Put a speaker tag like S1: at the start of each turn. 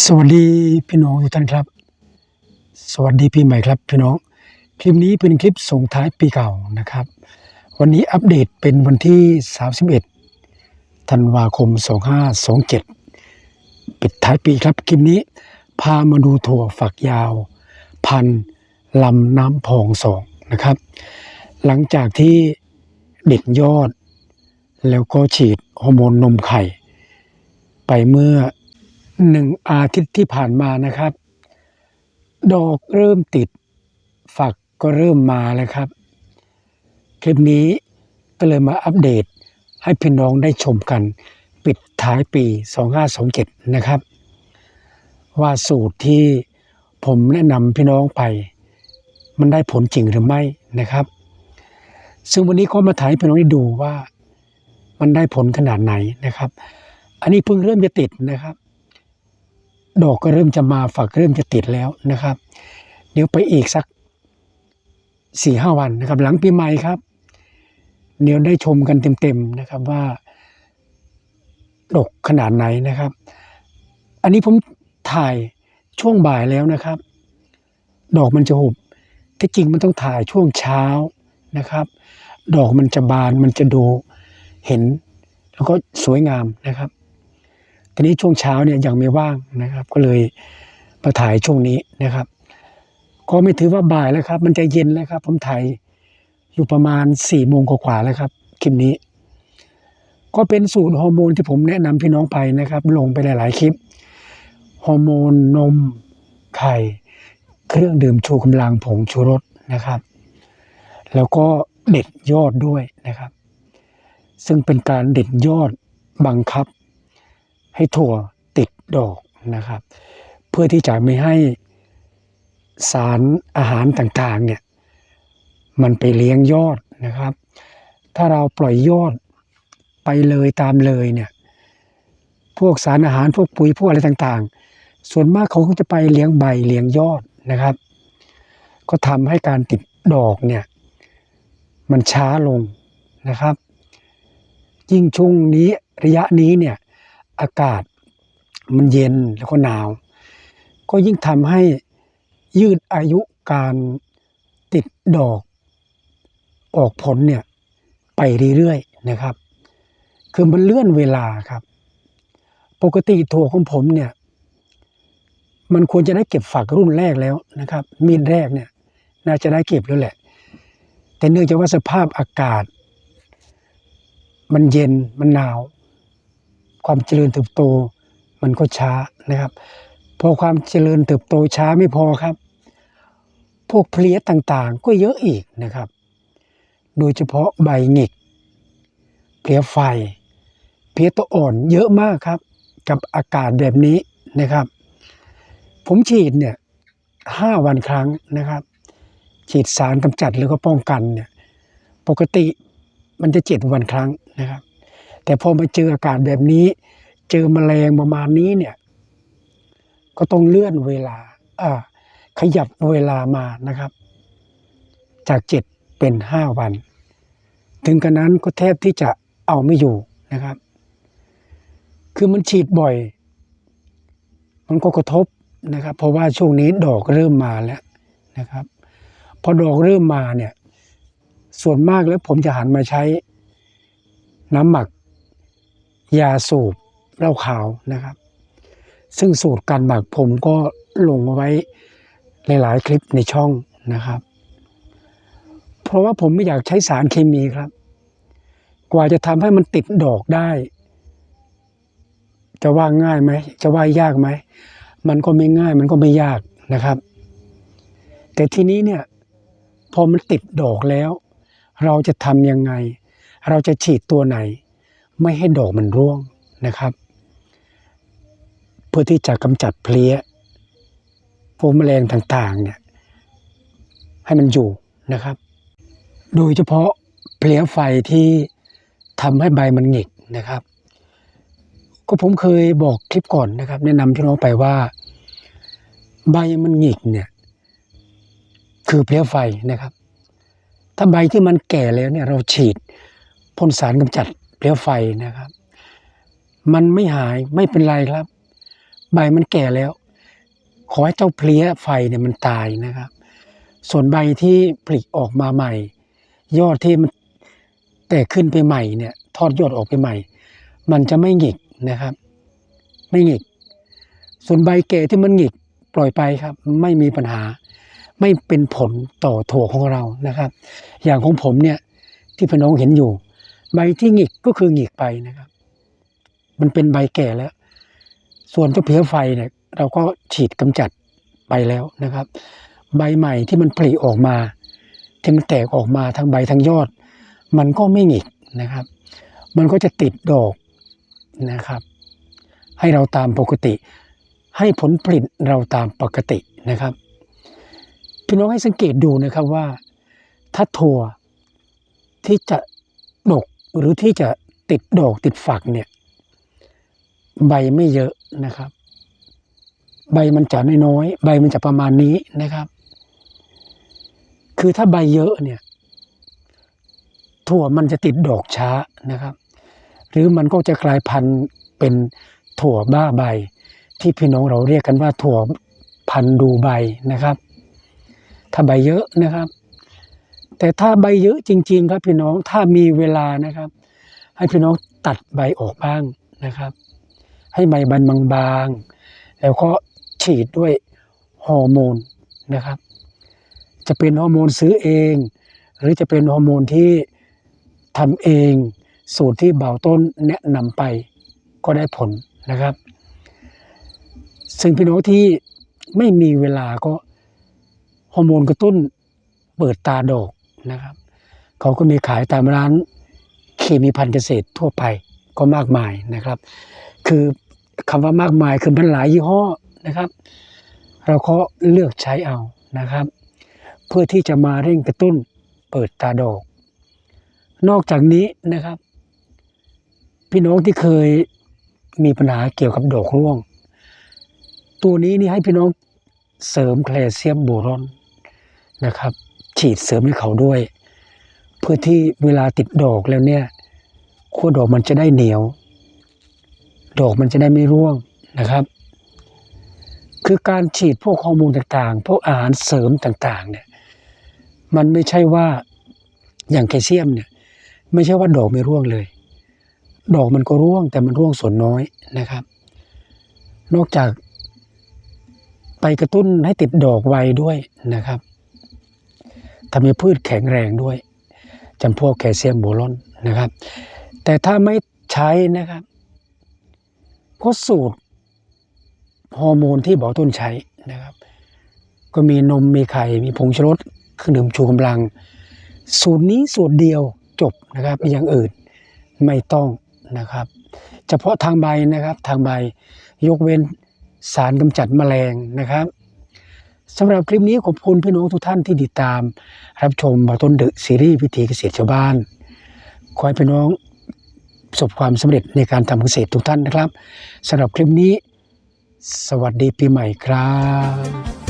S1: สวัสดีพี่น้องทุกท่านครับ สวัสดีปีใหม่ครับพี่น้อง คลิปนี้เป็นคลิปส่งท้ายปีเก่านะครับ วันนี้อัปเดตเป็นวันที่ 31 ธันวาคม 2527 ปิดท้ายปีครับ คลิปนี้พามาดูถั่วฝักยาว พันลำน้ำพองสองนะครับ หลังจากที่เด็ดยอด แล้วก็ฉีดฮอร์โมนนมไข่ ไปเมื่อ หนึ่งอาทิตย์ที่ผ่านมานะครับ ดอกเริ่มติด ฝักก็เริ่มมาแล้วครับ คลิปนี้ก็เลยมาอัปเดตให้พี่น้องได้ชมกัน ปิดท้ายปี 2527 นะครับ ว่าสูตรที่ผมแนะนำพี่น้องไป มันได้ผลจริงหรือไม่นะครับ ซึ่งวันนี้ก็มาถ่ายพี่น้องได้ดูว่ามันได้ผลขนาดไหนนะครับ อันนี้เพิ่งเริ่มจะติดนะครับ ดอกก็เริ่มจะมาฝักเริ่มจะติดแล้วนะครับ เดี๋ยวไปอีกสักสี่ห้าวันนะครับ หลังปีใหม่ครับ เดี๋ยวได้ชมกันเต็มๆนะครับว่าดกขนาดไหนนะครับ อันนี้ผมถ่ายช่วงบ่ายแล้วนะครับ ดอกมันจะหุบที่จริงมันต้องถ่ายช่วงเช้านะครับ ดอกมันจะบานมันจะดูเห็น แล้วก็สวยงามนะครับ ทีนี้ช่วงเช้าเนี่ยยังไม่ว่างนะครับ ก็เลยมาถ่ายช่วงนี้นะครับ ก็ไม่ถือว่าบ่ายแล้วครับ มันจะเย็นแล้วครับ ผมถ่ายอยู่ประมาณสี่โมงกว่าๆแล้วครับคลิปนี้ ก็เป็นสูตรฮอร์โมนที่ผมแนะนำพี่น้องไปนะครับ ลงไปหลาย ๆ คลิปฮอร์โมนนมไข่ เครื่องดื่มชูกำลังผงชูรสนะครับ แล้วก็เด็ดยอดด้วยนะครับ ซึ่งเป็นการเด็ดยอดบังคับ ให้ถั่วติดดอกนะครับ เพื่อที่จะไม่ให้สารอาหารต่างๆเนี่ยมันไปเลี้ยงยอดนะครับ ถ้าเราปล่อยยอดไปเลยตามเลยเนี่ยพวกสารอาหารพวกปุ๋ยพวกอะไรต่างๆ ส่วนมากเขาก็จะไปเลี้ยงใบเลี้ยงยอดนะครับ ก็ทำให้การติดดอกเนี่ยมันช้าลงนะครับ ยิ่งช่วงนี้ระยะนี้เนี่ย อากาศ มันเย็นแล้วก็หนาว ก็ยิ่งทำให้ยืดอายุการติดดอกออกผลเนี่ยไปเรื่อยๆนะครับ คือมันเลื่อนเวลาครับ ปกติถั่วของผมเนี่ย มันควรจะได้เก็บฝักรุ่นแรกแล้วนะครับ มีดแรกเนี่ย น่าจะได้เก็บแล้วแหละ แต่เนื่องจากว่าสภาพอากาศ มันเย็นมันหนาว ความเจริญเติบโตมันก็ช้านะครับ พอความเจริญเติบโตช้าไม่พอครับ พวกเพลี้ยต่างๆ ก็เยอะอีกนะครับ โดยเฉพาะใบหงิก เพลี้ยไฟ เพลี้ยตัวอ่อนเยอะมากครับ กับอากาศแบบนี้นะครับ ผมฉีดเนี่ยห้าวันครั้งนะครับ ฉีดสารกำจัดแล้วก็ป้องกันเนี่ย ปกติมันจะเจ็ดวันครั้งนะครับ แต่พอมาเจออากาศแบบนี้ เจอแมลงประมาณนี้เนี่ย ก็ต้องเลื่อนเวลาอ่าขยับเวลามานะครับ จากเจ็ดเป็นห้าวัน ถึงกันนั้นก็แทบที่จะเอาไม่อยู่นะครับ คือมันฉีดบ่อย มันก็กระทบนะครับ เพราะว่าช่วงนี้ดอกเริ่มมาแล้วนะครับ พอดอกเริ่มมาเนี่ย ส่วนมากแล้วผมจะหันมาใช้น้ำหมัก ยาสูบเหล้าขาวนะครับ ซึ่งสูตรการหมักผมก็ลงไว้หลาย ๆ คลิปในช่องนะครับ เพราะว่าผมไม่อยากใช้สารเคมีครับ กว่าจะทำให้มันติดดอกได้ จะว่าง่ายไหม จะว่ายากไหม มันก็ไม่ง่ายมันก็ไม่ยากนะครับ แต่ทีนี้เนี่ยพอมันติดดอกแล้ว เราจะทำยังไง เราจะฉีดตัวไหน ไม่ให้ดอกมันร่วงนะครับ เพื่อที่จะกำจัดเพลี้ยพวกแมลงต่างๆเนี่ยให้มันอยู่นะครับ โดยเฉพาะเพลี้ยไฟที่ทำให้ใบมันหงิกนะครับ ก็ผมเคยบอกคลิปก่อนนะครับ แนะนำพี่น้องไปว่า ใบมันหงิกเนี่ยคือเพลี้ยไฟนะครับ ถ้าใบที่มันแก่แล้วเนี่ยเราฉีดพ่นสารกำจัด เพลี้ยไฟนะครับ มันไม่หายไม่เป็นไรครับ ใบมันแก่แล้ว ขอให้เจ้าเพลี้ยไฟเนี่ยมันตายนะครับ ส่วนใบที่ผลิออกมาใหม่ ยอดที่มันแตกขึ้นไปใหม่เนี่ยทอดยอดออกไปใหม่ มันจะไม่หงิกนะครับ ไม่หงิก ส่วนใบแก่ที่มันหงิกปล่อยไปครับ ไม่มีปัญหา ไม่เป็นผลต่อถั่วของเรานะครับ อย่างของผมเนี่ยที่พี่น้องเห็นอยู่ ใบที่หงิกก็คือหงิกไปนะครับ มันเป็นใบแก่แล้ว ส่วนเจ้าเพี้ยไฟเนี่ย เราก็ฉีดกำจัดไปแล้วนะครับ ใบใหม่ที่มันผลิออกมา ที่มันแตกออกมาทั้งใบทั้งยอด มันก็ไม่หงิกนะครับ มันก็จะติดดอกนะครับ ให้เราตามปกติ ให้ผลผลิตเราตามปกตินะครับพี่น้องให้สังเกตดูนะครับว่า ถ้าถั่วที่จะดก หรือที่จะติดดอกติดฝักเนี่ย ใบไม่เยอะนะครับ ใบมันจะน้อยๆใบมันจะประมาณนี้นะครับ คือถ้าใบเยอะเนี่ย ถั่วมันจะติดดอกช้านะครับ หรือมันก็จะกลายพันธุ์เป็นถั่วบ้าใบ ที่พี่น้องเราเรียกกันว่าถั่วพันธุ์ดูใบนะครับ ถ้าใบเยอะนะครับ แต่ถ้าใบเยอะจริง ๆ ครับพี่น้องถ้ามีเวลานะครับ ให้พี่น้องตัดใบออกบ้างนะครับ ให้ใบมันบางๆแล้วก็ฉีดด้วยฮอร์โมนนะครับ จะเป็นฮอร์โมนซื้อเอง หรือจะเป็นฮอร์โมนที่ทำเองสูตรที่เบาต้นแนะนำไปก็ได้ผลนะครับ ซึ่งพี่น้องที่ไม่มีเวลาก็ฮอร์โมนกระตุ้นเปิดตาดอก นะครับ เขาก็มีขายตามร้านเคมีพันธุ์เกษตรทั่วไปก็มากมายนะครับ คือคำว่ามากมายคือมันหลายยี่ห้อนะครับ เราก็เลือกใช้เอานะครับ เพื่อที่จะมาเร่งกระตุ้นเปิดตาดอก นอกจากนี้นะครับ พี่น้องที่เคยมีปัญหาเกี่ยวกับดอกร่วง ตัวนี้นี่ให้พี่น้องเสริมแคลเซียมโบรอนนะครับ ฉีดเสริมให้เขาด้วย เพื่อที่เวลาติดดอกแล้วเนี่ยขั้วดอกมันจะได้เหนียว ดอกมันจะได้ไม่ร่วงนะครับ คือการฉีดพวกฮอร์โมนต่างๆ พวกอาหารเสริมต่างๆเนี่ยมันไม่ใช่ว่าอย่างแคลเซียมเนี่ยไม่ใช่ว่าดอกไม่ร่วงเลย ดอกมันก็ร่วงแต่มันร่วงส่วนน้อยนะครับ นอกจากไปกระตุ้นให้ติดดอกไวด้วยนะครับ ทำให้พืชแข็งแรงด้วยจำพวกแคลเซียมโบรอนนะครับ แต่ถ้าไม่ใช้นะครับก็สูตรฮอร์โมนที่บอต้นใช้นะครับ ก็มีนมมีไข่มีผงชูรสเครื่องดื่มชูกำลัง สูตรนี้สูตรเดียวจบนะครับอย่างอื่นไม่ต้องนะครับ เฉพาะทางใบนะครับทางใบยกเว้นสารกำจัดแมลงนะครับ สำหรับคลิปนี้ขอบคุณพี่น้องทุกท่านที่ติดตาม รับชมบาต้นดึกซีรีส์พิธีเกษตรชาวบ้าน ขอให้พี่น้องประสบความสำเร็จในการทำเกษตรทุกท่านนะครับสำหรับคลิปนี้ สวัสดีปีใหม่ครับ